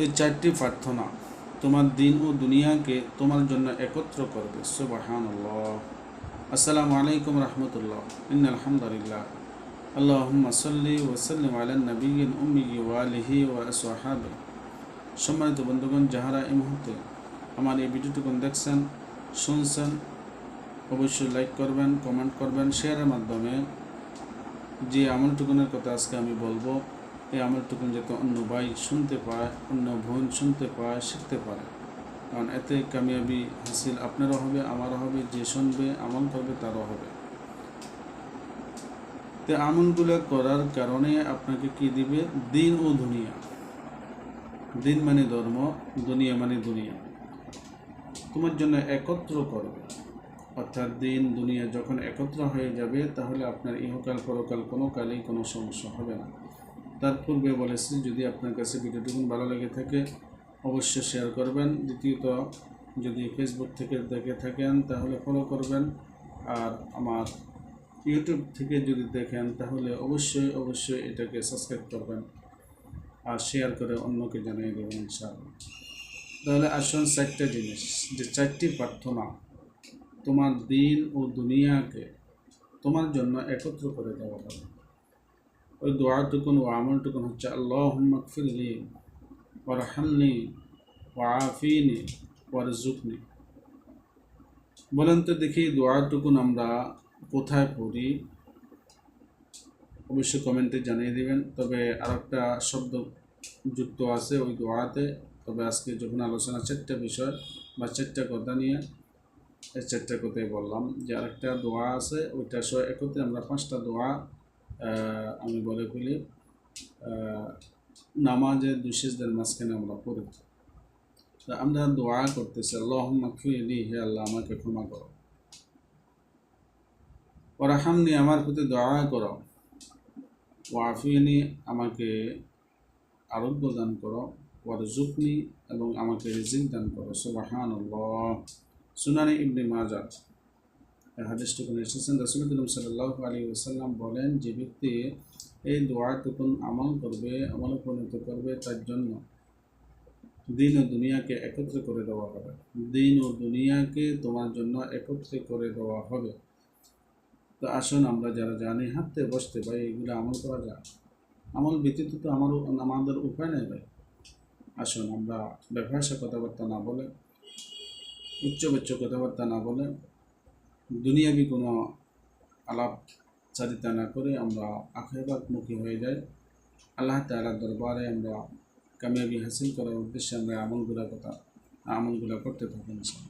এই চারটি প্রার্থনা। তোমার দিন ও দুনিয়াকে তোমার জন্য একত্র করবে। সুবাহান আসসালামু আলাইকুম রহমতুল্লাহ। ইন আলহামদুলিল্লাহ। সাল্লিম আলা নবিয়িল উম্মি ওয়া আলিহি ওয়া আসহাবি সম্মানিত বন্ধুগণ, যাহারা এই মুহূর্তে আমার এই ভিডিওটুকুন দেখছেন, শুনছেন, অবশ্যই লাইক করবেন, কমেন্ট করবেন, শেয়ারের মাধ্যমে যে আমলটুকুনের কথা আজকে আমি বলব এই আমলটুকুন যাতে অন্য ভাই শুনতে পায়, অন্য বোন শুনতে পায়, শিখতে পারে। কারণ এতে কামিয়াবি হাসিল আপনারও হবে, আমারও হবে, যে শুনবে, আমল করবে, তারও হবে। তো আমলগুলো করার কারণে আপনাকে কি দিবে? দিন ও দুনিয়া। দিন মানে ধর্ম, দুনিয়া মানে দুনিয়া। তোমার জন্য একত্র করবে। অর্থাৎ দিন, দুনিয়া যখন একত্র হয়ে যাবে, তাহলে আপনার ইহকাল, পরকাল কোনো কালেই কোনো সমস্যা হবে না। তার পূর্বে বলেছি, যদি আপনার কাছে ভিডিওটুকুন ভালো লেগে থাকে, অবশ্যই শেয়ার করবেন। দ্বিতীয়ত, যদি ফেসবুক থেকে দেখে থাকেন, তাহলে ফলো করবেন। আর আমার ইউটিউব থেকে যদি দেখেন, তাহলে অবশ্যই অবশ্যই এটাকে সাবস্ক্রাইব করবেন আর শেয়ার করে অন্যকে জানিয়ে দেবেন ইনশাআল্লাহ। তাহলে আসুন চারটে জিনিস, যে চারটি প্রার্থনা তোমার দিন ও দুনিয়াকে তোমার জন্য একত্র করে দেওয়া হবে। ওই দোয়াটুকুন ও আমলটুকুন হচ্ছে আল্লাহ মকফিরলি ওরহামনি ও আফিনি ওয়ারজুকনি বলেন তো দেখি দোয়াটুকুন আমরা কোথায় পড়ি? অবশ্যই কমেন্টে জানিয়ে দিবেন। তবে আর একটা শব্দ যুক্ত আছে ওই দোয়াতে। তবে আজকে যখন আলোচনা চারটা বিষয় বা চারটা কথা নিয়ে, এই চারটা কথাই বললাম যে আরেকটা দোয়া আছে, ওইটা সহ একত্রে আমরা পাঁচটা দোয়া আমি বলে ফেলি নামাজের দুশেষদের মাঝখানে আমরা পড়ি তা আমরা দোয়া করতেছি আল্লাহ মাকফিলি হে আল্লাহ, আমাকে ক্ষমা করো। ওরাহামনি আমার প্রতি দয়া করো। ওয়াফিনি, আমাকে আরোগ্য দান করো। ওয়ারজুকনি এবং আমাকে রিজিক দান করো। সুবাহান সুনানি ইবনে মাজাদ হাদিসটুকুন এসেছেন। রসুল করিম সাল্লাহ আলী ওসাল্লাম বলেন, যে ব্যক্তি এই দোয়াটুকুন আমল করবে, আমল পরিণত করবে তার জন্য দিন ও দুনিয়াকে একত্রে করে দেওয়া হবে। দিন ও দুনিয়াকে তোমার জন্য একত্রে করে দেওয়া হবে। তো আসুন আমরা যারা জানি, হাঁটতে, বসতে ভাই এগুলো আমল করা যায়, আমল ব্যতীত তো আমার আমাদের উপায় নেই ভাই। আসুন আমরা ব্যবসা কথাবার্তা না বলে উচ্চ বাচ্চ কথাবার্তা না বলে দুনিয়াবি কোনো আলাপ চারিতা না করে আমরা আখেরাতমুখী হয়ে যাই। আল্লাহ তালার দরবারে আমরা কামিয়াবি হাসিল করার উদ্দেশ্যে আমরা আমলগুলা কথা আমলগুলা করতে থাকি ইনশাআল্লাহ।